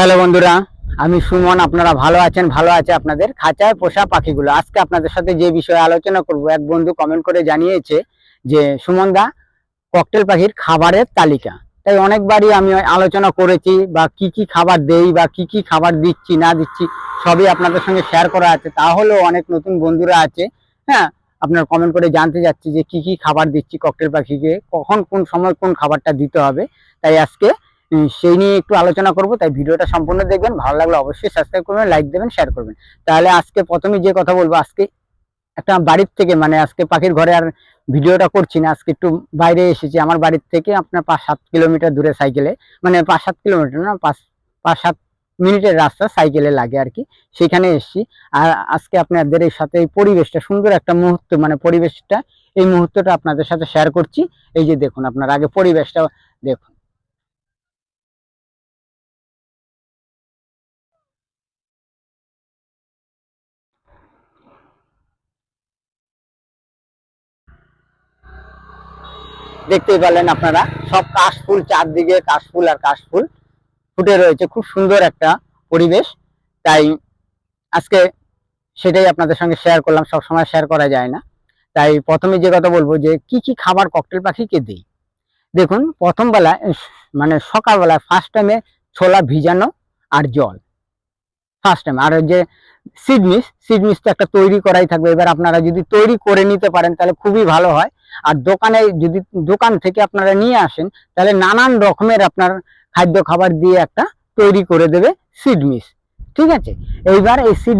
Hello বন্ধুরা, আমি সুমন, আপনারা ভালো আছেন? ভালো আছে আপনাদের? খাঁচায় পোষা পাখিগুলো। আজকে আপনাদের সাথে যে বিষয়ে আলোচনা করব, এক বন্ধু কমেন্ট করে জানিয়েছে যে সুমন দা ককটেল পাখির খাবারের তালিকা। তাই অনেকবারই আমি আলোচনা করেছি, বা কি কি খাবার দেই, বা কি কি খাবার দিচ্ছি, না দিচ্ছি, সবই আপনাদের সঙ্গে শেয়ার করা আছে। তাহলেও অনেক নতুন বন্ধুরা আছে হ্যাঁ? আপনার কমেন্ট করে জানতে যাচ্ছি যে, কি কি খাবার দিচ্ছি ককটেল পাখিকে? কখন, কোন সময় কোন খাবারটা দিতে হবে? তাই আজকে সেই নিয়ে একটু আলোচনা করব, তাই ভিডিওটা সম্পূর্ণ দেখবেন। ভালো লাগলে অবশ্যই সাবস্ক্রাইব করবেন লাইক দেবেন শেয়ার করবেন। তাহলে আজকে প্রথমে যে কথা বলব, আজকে একটা বাড়ির থেকে মানে আজকে পাখির ঘরে আর ভিডিওটা করছি না, আজকে একটু বাইরে এসেছি। আমার বাড়ির থেকে আপনার পাঁচ সাত কিলোমিটার দূরে সাইকেলে মানে পাঁচ সাত কিলোমিটার না, পাঁচ পাঁচ সাত মিনিটের রাস্তা সাইকেলে লাগে আর কি। সেখানে এসেছি। আর আজকে আপনাদের এই সাথে এই পরিবেশটা, সুন্দর একটা মুহূর্ত মানে পরিবেশটা, এই মুহূর্তটা আপনাদের সাথে শেয়ার করছি। এই যে দেখুন, আপনার আগে পরিবেশটা দেখুন। দেখতেই পেলেন আপনারা। সব কাশফুল, চারদিকে কাশফুল আর কাশফুল ফুটে রয়েছে। খুব সুন্দর একটা পরিবেশ। তাই আজকে সেটাই আপনাদের সঙ্গে শেয়ার করলাম। সব সময় শেয়ার করা যায় না। তাই প্রথমে যে কথা বলব যে, কি কি খাবার ককটেল পাখিকে দিই? দেখুন, প্রথম বেলা মানে সকালবেলায় ফার্স্ট টাইমে ছোলা ভিজানো আর জল। ফার্স্ট টাইম আর যে সিড মিস সিড মিস তো একটা তৈরি করাই থাকবে। এবার আপনারা যদি তৈরি করে নিতে পারেন, তাহলে খুবই ভালো হয়। আর দোকানে যদি দোকান থেকে আপনারা নিয়ে আসেন, তাহলে নানান রকমের আপনার খাদ্য খাবার দিয়ে একটা তৈরি করে দেবে সিড মিস ঠিক আছে? এইবার এই সিড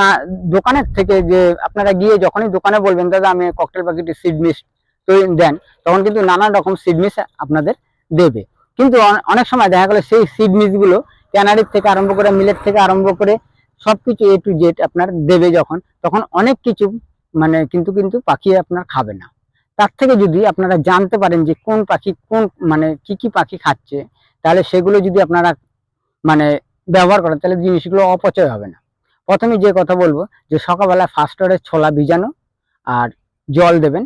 না, দোকানের থেকে যে আপনারা গিয়ে যখনই দোকানে বলবেন, দাদা, আমি ককটেল প্যাকেটে সিড মিস দেন, তখন কিন্তু নানান রকম সিড মিস আপনাদের দেবে। কিন্তু অনেক সময় দেখা গেলো সেই সিড মিসগুলো ক্যানারির থেকে আরম্ভ করে মিলের থেকে আরম্ভ করে সবকিছু এ টু জেড আপনার দেবে যখন, তখন অনেক কিছু মানে কিন্তু কিন্তু পাখি আপনার খাবে না। তার থেকে যদি আপনারা জানতে পারেন যে কোন পাখি কোন মানে কি কি পাখি খাচ্ছে, তাহলে সেগুলো যদি আপনারা মানে ব্যবহার করেন, তাহলে জিনিসগুলো অপচয় হবে না। প্রথমে যে কথা বলব যে সকালবেলা ফার্স্ট অর্ডার ছোলা ভিজানো আর জল দেবেন।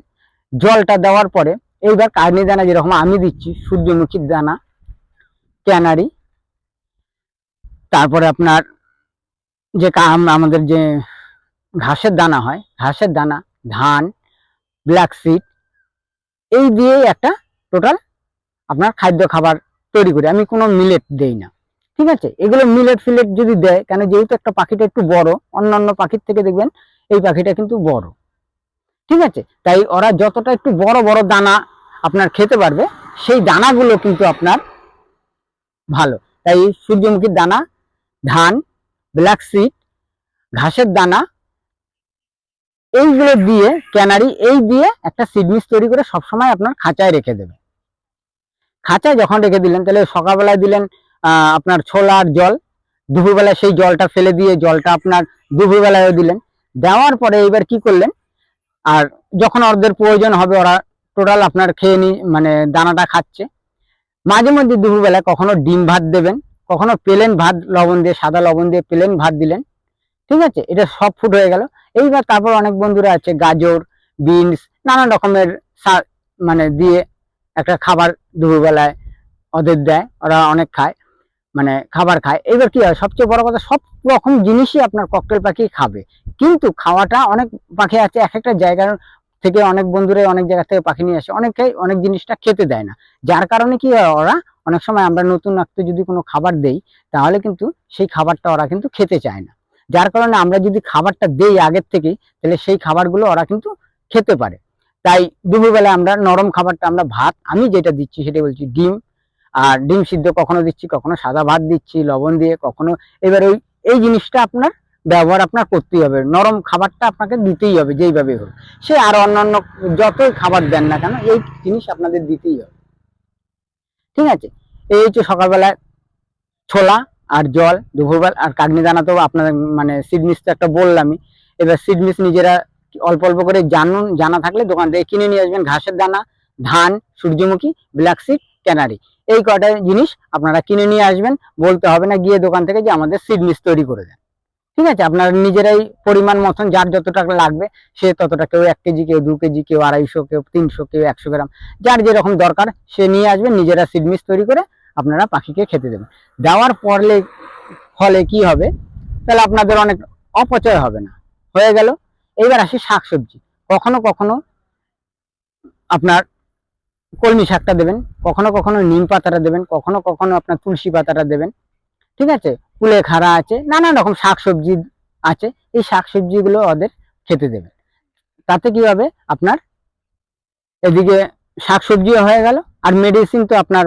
জলটা দেওয়ার পরে এইবার কার্নি দানা যেরকম আমি দিচ্ছি সূর্যমুখীর দানা, ক্যানারি, তারপরে আপনার যে আমাদের যে ঘাসের দানা হয়, ঘাসের দানা, ধান ব্ল্যাক সিড এই দিয়েই একটা টোটাল আপনার খাদ্য খাবার তৈরি করি। আমি কোনো মিলেট দেই না। ঠিক আছে? এগুলো মিলেট ফিলেট যদি দেয়, কেন যেহেতু একটা পাখিটা একটু বড়, অন্যান্য পাখির থেকে দেখবেন এই পাখিটা কিন্তু বড়। ঠিক আছে? তাই ওরা যতটা একটু বড় বড় দানা আপনার খেতে পারবে, সেই দানাগুলো কিন্তু আপনার ভালো। তাই সূর্যমুখীর দানা, ধান ব্ল্যাক সিড ঘাসের দানা এইগুলো দিয়ে ক্যানারি এই দিয়ে একটা সিডমিস তৈরি করে সবসময় আপনার খাঁচায় রেখে দেবে। খাঁচায় যখন রেখে দিলেন, তাহলে সকালবেলায় দিলেন আপনার ছোলার জল, দুপুরবেলায় সেই জলটা ফেলে দিয়ে জলটা আপনার দুপুরবেলায়ও দিলেন। দেওয়ার পরে এবার কি করলেন, আর যখন ওদের প্রয়োজন হবে, ওরা টোটাল আপনার খেয়ে নি মানে দানাটা খাচ্ছে। মাঝে মধ্যে দুপুরবেলায় কখনো ডিম ভাত দেবেন, কখনো প্লেন ভাত, লবণ দিয়ে, সাদা লবণ দিয়ে প্লেন ভাত দিলেন। ঠিক আছে, এটা সব ফুড হয়ে গেল। এইবার তারপর অনেক বন্ধুরা আছে, গাজর, বিনস, নানান রকমের সা- মানে দিয়ে একটা খাবার দুপুরবেলায় ওদের দেয়, ওরা অনেক খায় মানে খাবার খায়। এবার কি হয়, সবচেয়ে বড় কথা, সব রকম জিনিসই আপনার ককটেল পাখি খাবে। কিন্তু খাওয়াটা অনেক পাখি আছে, এক একটা জায়গার থেকে অনেক বন্ধুরা অনেক জায়গা থেকে পাখি নিয়ে আসে, অনেকেই অনেক জিনিসটা খেতে দেয় না। যার কারণে কি হয়, ওরা অনেক সময় আমরা নতুন একটা যদি কোনো খাবার দেই, তাহলে কিন্তু সেই খাবারটা ওরা কিন্তু খেতে চায় না। যার কারণে আমরা যদি খাবারটা দেই আগের থেকেই, তাহলে সেই খাবারগুলো ওরা কিন্তু খেতে পারে। তাই দুপুরবেলা আমরা নরম খাবারটা, আমরা ভাত, আমি যেটা দিচ্ছি সেটা বলছি ডিম। আর ডিম সিদ্ধ কখনো দিচ্ছি, কখনো সাদা ভাত দিচ্ছি, লবণ দিয়ে কখনো, এবার ওই, এই জিনিসটা আপনার ব্যবহার আপনার করতেই হবে। নরম খাবারটা আপনাকে দিতেই হবে যেইভাবে হোক। সে আর অন্যান্য যতই খাবার দেন না কেন, এই জিনিস আপনাদের দিতেই হবে। ঠিক আছে? এই হচ্ছে সকালবেলায় ছোলা আর জল, দুপুরবেলা, আর কাগনি দানা তো আপনাদের মানে সিডমিস তো একটা বললামই। এবার সিডমিস নিজেরা অল্প অল্প করে জানুন, জানা থাকলে দোকান থেকে কিনে নিয়ে আসবেন। ঘাসের দানা, ধান, সূর্যমুখী ব্ল্যাক সিড ক্যানারি এই কটা জিনিস আপনারা কিনে নিয়ে আসবেন। বলতে হবে না, গিয়ে দোকান থেকে যে আমাদের সিডমিস তৈরি করে দেন। ঠিক আছে? আপনারা নিজেরাই পরিমাণ মতন, যার যত টাকা লাগবে, সে ততটা কেউ এক কেজি, কেউ দু কেজি, কেউ আড়াইশো, কেউ তিনশো, কেউ একশো গ্রাম, যার যেরকম দরকার, সে নিয়ে আসবেন নিজেরা সিডমিস তৈরি করে আপনারা পাখিকে খেতে দেবেন। দেওয়ার পরলে ফলে কি হবে? তাহলে আপনাদের অনেক অপচয় হবে না। হয়ে গেল। এইবার আসি শাকসবজি। কখনো কখনো আপনার কলমি শাকটা দেবেন, কখনো কখনো নিম পাতাটা দেবেন, কখনো কখনো আপনার তুলসী পাতাটা দেবেন। ঠিক আছে? কুলে খাড়া আছে, নানান রকম শাকসবজি আছে। এই শাকসবজিগুলো ওদের খেতে দেবেন। তাতে কি হবে? আপনার এদিকে শাকসবজিও হয়ে গেল। আর মেডিসিন তো আপনার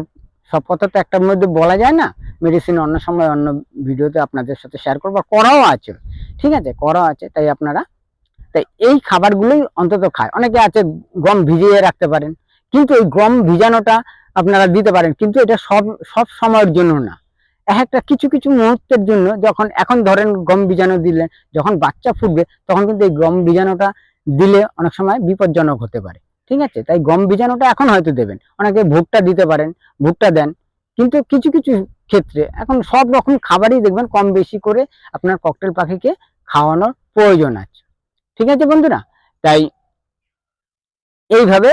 সব কথা তো একটার মধ্যে বলা যায় না। মেডিসিন অন্য সময় অন্য ভিডিওতে আপনাদের সাথে শেয়ার করব করাও আছে। ঠিক আছে? করাও আছে, তাই আপনারা, তাই এই খাবারগুলোই অন্তত খায়। অনেকে আছে গম ভিজিয়ে রাখতে পারেন, কিন্তু এই গম ভিজানোটা আপনারা দিতে পারেন, কিন্তু এটা সব সব সময়ের জন্য না। এক একটা কিছু কিছু মুহূর্তের জন্য যখন, এখন ধরেন গম ভিজানো দিলেন যখন বাচ্চা ফুটবে, তখন কিন্তু এই গম ভিজানোটা দিলে অনেক সময় বিপজ্জনক হতে পারে। ঠিক আছে? তাই গম ভিজানোটা এখন হয়তো দেবেন। অনেকে ভুট্টা দিতে পারেন ভুট্টা দেন। কিন্তু কিছু কিছু ক্ষেত্রে এখন সব রকম খাবারই দেখবেন কম বেশি করে আপনার ককটেল পাখিকে খাওয়ানোর প্রয়োজন আছে। ঠিক আছে বন্ধুরা? তাই এইভাবে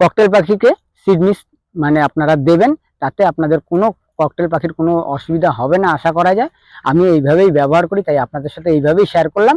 ককটেল পাখিকে সিডনিস মানে আপনারা দেবেন, তাতে আপনাদের কোনো ককটেল পাখির কোনো অসুবিধা হবে না, আশা করা যায়। আমি এইভাবেই ব্যবহার করি, তাই আপনাদের সাথে এইভাবেই শেয়ার করলাম।